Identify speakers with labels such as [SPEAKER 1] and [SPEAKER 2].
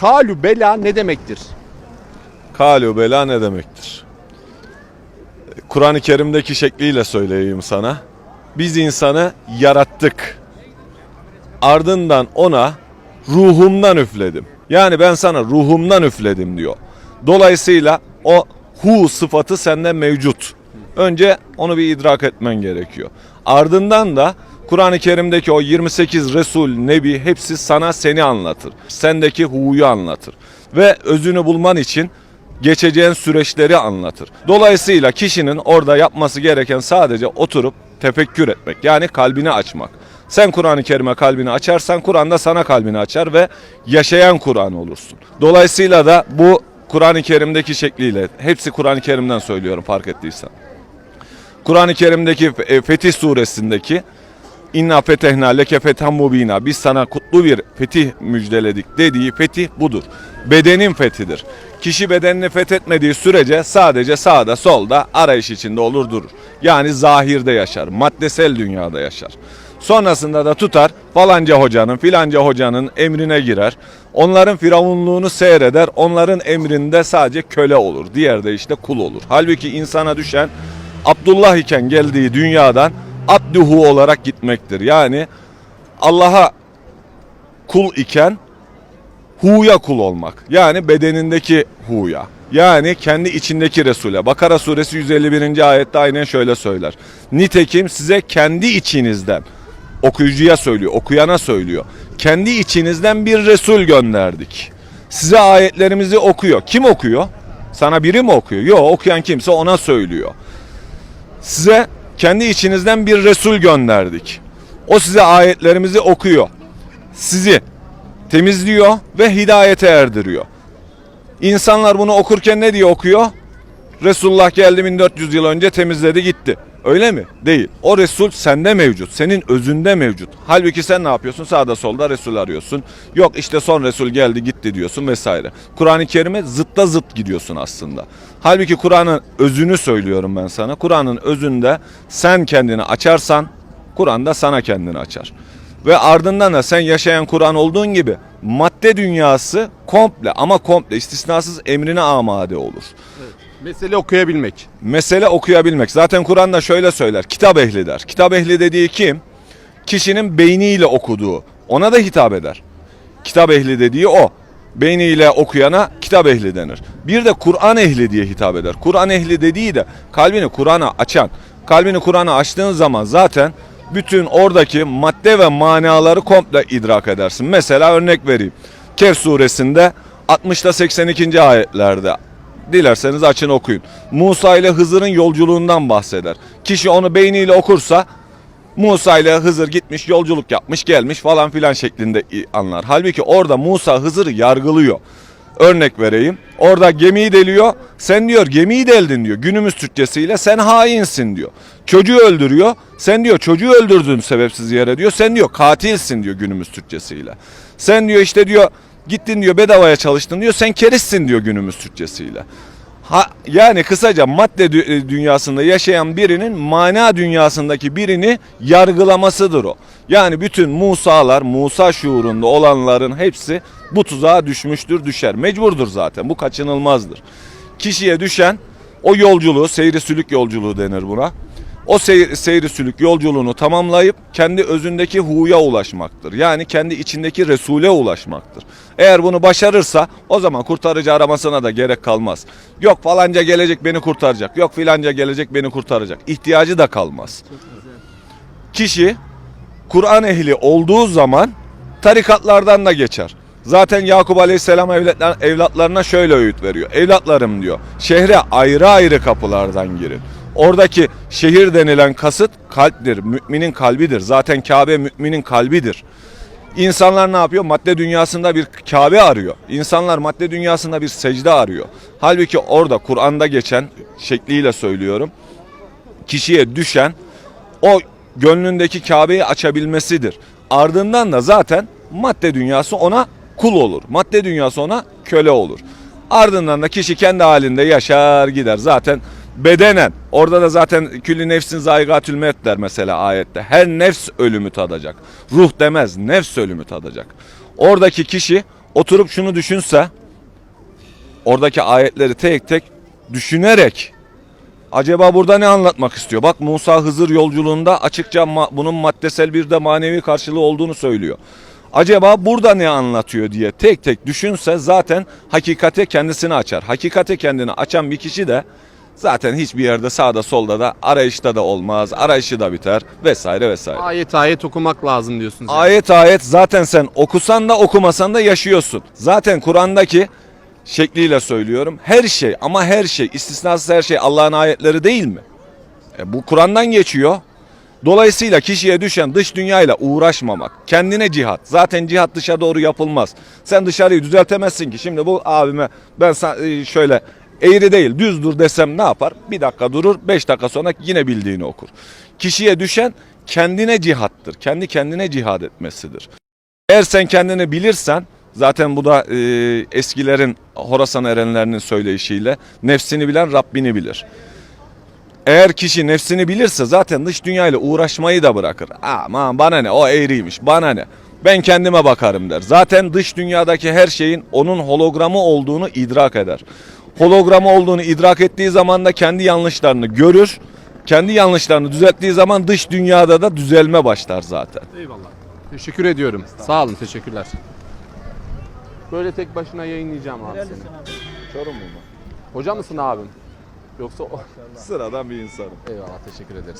[SPEAKER 1] Kalü bela ne demektir?
[SPEAKER 2] Kalu bela ne demektir? Kur'an-ı Kerim'deki şekliyle söyleyeyim sana. Biz insanı yarattık. Ardından ona ruhumdan üfledim. Yani ben sana ruhumdan üfledim diyor. Dolayısıyla o hu sıfatı sende mevcut. Önce onu bir idrak etmen gerekiyor. Ardından da Kur'an-ı Kerim'deki o 28 Resul, Nebi hepsi sana seni anlatır. Sendeki hu'yu anlatır. Ve özünü bulman için geçeceğin süreçleri anlatır. Dolayısıyla kişinin orada yapması gereken sadece oturup tefekkür etmek. Yani kalbini açmak. Sen Kur'an-ı Kerim'e kalbini açarsan Kur'an da sana kalbini açar ve yaşayan Kur'an olursun. Dolayısıyla da bu Kur'an-ı Kerim'deki şekliyle hepsi Kur'an-ı Kerim'den söylüyorum fark ettiysen. Kur'an-ı Kerim'deki Fetih suresindeki İnna fetehna leke fethan mubina. Biz sana kutlu bir fetih müjdeledik dediği fetih budur. Bedenin fethidir. Kişi bedenini fethetmediği sürece sadece sağda solda arayış içinde olur durur. Yani zahirde yaşar, maddesel dünyada yaşar. Sonrasında da tutar falanca hocanın filanca hocanın emrine girer. Onların firavunluğunu seyreder. Onların emrinde sadece köle olur. Diğer de işte kul olur. Halbuki insana düşen Abdullah iken geldiği dünyadan abduhu olarak gitmektir. Yani Allah'a kul iken hu'ya kul olmak. Yani bedenindeki hu'ya. Yani kendi içindeki Resul'e. Bakara suresi 151. ayette aynen şöyle söyler. Nitekim size kendi içinizden okuyucuya söylüyor, okuyana söylüyor. Kendi içinizden bir Resul gönderdik. Size ayetlerimizi okuyor. Kim okuyor? Sana biri mi okuyor? Yok okuyan kimse ona söylüyor. Size kendi içinizden bir Resul gönderdik. O size ayetlerimizi okuyor. Sizi temizliyor ve hidayete erdiriyor. İnsanlar bunu okurken ne diye okuyor? Resulullah geldi 1400 yıl önce temizledi gitti. Öyle mi? Değil. O Resul sende mevcut. Senin özünde mevcut. Halbuki sen ne yapıyorsun? Sağda solda Resul arıyorsun. Yok işte son Resul geldi gitti diyorsun vesaire. Kur'an-ı Kerim'e zıtta zıt gidiyorsun aslında. Halbuki Kur'an'ın özünü söylüyorum ben sana. Kur'an'ın özünde sen kendini açarsan Kur'an da sana kendini açar. Ve ardından da sen yaşayan Kur'an olduğun gibi madde dünyası komple ama komple istisnasız emrine amade olur.
[SPEAKER 1] Mesele okuyabilmek.
[SPEAKER 2] Mesele okuyabilmek. Zaten Kur'an'da şöyle söyler. Kitap ehli der. Kitap ehli dediği kim? Kişinin beyniyle okuduğu. Ona da hitap eder. Kitap ehli dediği o. Beyniyle okuyana kitap ehli denir. Bir de Kur'an ehli diye hitap eder. Kur'an ehli dediği de kalbini Kur'an'a açan. Kalbini Kur'an'a açtığın zaman zaten bütün oradaki madde ve manaları komple idrak edersin. Mesela örnek vereyim. Kehf suresinde 60'ta 82. ayetlerde Dilerseniz açın okuyun. Musa ile Hızır'ın yolculuğundan bahseder. Kişi onu beyniyle okursa Musa ile Hızır gitmiş yolculuk yapmış gelmiş falan filan şeklinde anlar. Halbuki orada Musa Hızır'ı yargılıyor. Örnek vereyim. Orada gemiyi deliyor. Sen diyor gemiyi deldin diyor. Günümüz Türkçesiyle sen hainsin diyor. Çocuğu öldürüyor. Sen diyor çocuğu öldürdün sebepsiz yere diyor. Sen diyor katilsin diyor günümüz Türkçesiyle. Sen diyor işte diyor Gittin diyor bedavaya çalıştın diyor. Sen kerissin diyor günümüz Türkçesiyle. Ha, yani kısaca madde e, dünyasında yaşayan birinin mana dünyasındaki birini yargılamasıdır o. Yani bütün Musa'lar, Musa şuurunda olanların hepsi bu tuzağa düşmüştür, düşer. Mecburdur zaten. Bu kaçınılmazdır. Kişiye düşen o yolculuğu, seyri sülük yolculuğu denir buna. O seyri, seyri sülük yolculuğunu tamamlayıp kendi özündeki hu'ya ulaşmaktır. Yani kendi içindeki Resul'e ulaşmaktır. Eğer bunu başarırsa o zaman kurtarıcı aramasına da gerek kalmaz. Yok falanca gelecek beni kurtaracak. Yok filanca gelecek beni kurtaracak. İhtiyacı da kalmaz. Kişi Kur'an ehli olduğu zaman tarikatlardan da geçer. Zaten Yakup Aleyhisselam evlatlar, evlatlarına şöyle öğüt veriyor. Evlatlarım diyor şehre ayrı ayrı kapılardan girin. Oradaki şehir denilen kasıt kalptir, müminin kalbidir. Zaten Kabe müminin kalbidir. İnsanlar ne yapıyor? Madde dünyasında bir Kabe arıyor. İnsanlar madde dünyasında bir secde arıyor. Halbuki orada Kur'an'da geçen şekliyle söylüyorum. Kişiye düşen o gönlündeki Kabe'yi açabilmesidir. Ardından da zaten madde dünyası ona kul olur. Madde dünyası ona köle olur. Ardından da kişi kendi halinde yaşar gider. Zaten bedenen orada da zaten külli nefsin zaygatül mevt der mesela ayette. Her nefs ölümü tadacak. Ruh demez nefs ölümü tadacak. Oradaki kişi oturup şunu düşünse oradaki ayetleri tek tek düşünerek acaba burada ne anlatmak istiyor? Bak Musa Hızır yolculuğunda açıkça ma- bunun maddesel bir de manevi karşılığı olduğunu söylüyor. Acaba burada ne anlatıyor diye tek tek düşünse zaten hakikate kendisini açar. Hakikate kendini açan bir kişi de zaten hiçbir yerde sağda solda da arayışta da olmaz, arayışı da biter vesaire vesaire.
[SPEAKER 1] Ayet ayet okumak lazım diyorsunuz. yani.
[SPEAKER 2] Ayet ayet zaten sen okusan da okumasan da yaşıyorsun. Zaten Kur'an'daki şekliyle söylüyorum her şey ama her şey istisnasız her şey Allah'ın ayetleri değil mi? E, bu Kur'an'dan geçiyor. Dolayısıyla kişiye düşen dış dünyayla uğraşmamak. Kendine cihat. Zaten cihat dışa doğru yapılmaz. Sen dışarıyı düzeltemezsin ki. Şimdi bu abime ben e, şöyle eğri değil düz dur desem ne yapar? Bir dakika durur beş dakika sonra yine bildiğini okur. Kişiye düşen kendine cihattır. Kendi kendine cihad etmesidir. Eğer sen kendini bilirsen zaten bu da e, eskilerin Horasan erenlerinin söyleyişiyle nefsini bilen Rabbini bilir. Eğer kişi nefsini bilirse zaten dış dünyayla uğraşmayı da bırakır. Aman bana ne o eğriymiş bana ne. Ben kendime bakarım der. Zaten dış dünyadaki her şeyin onun hologramı olduğunu idrak eder. Hologramı olduğunu idrak ettiği zaman da kendi yanlışlarını görür. Kendi yanlışlarını düzelttiği zaman dış dünyada da düzelme başlar zaten.
[SPEAKER 1] Eyvallah. Teşekkür ediyorum. Sağ olun teşekkürler. Böyle tek başına yayınlayacağım abi seni.
[SPEAKER 2] Çorum mu
[SPEAKER 1] Hoca mısın abim? Yoksa o...
[SPEAKER 2] Sıradan bir insanım.
[SPEAKER 1] Eyvallah teşekkür ederiz.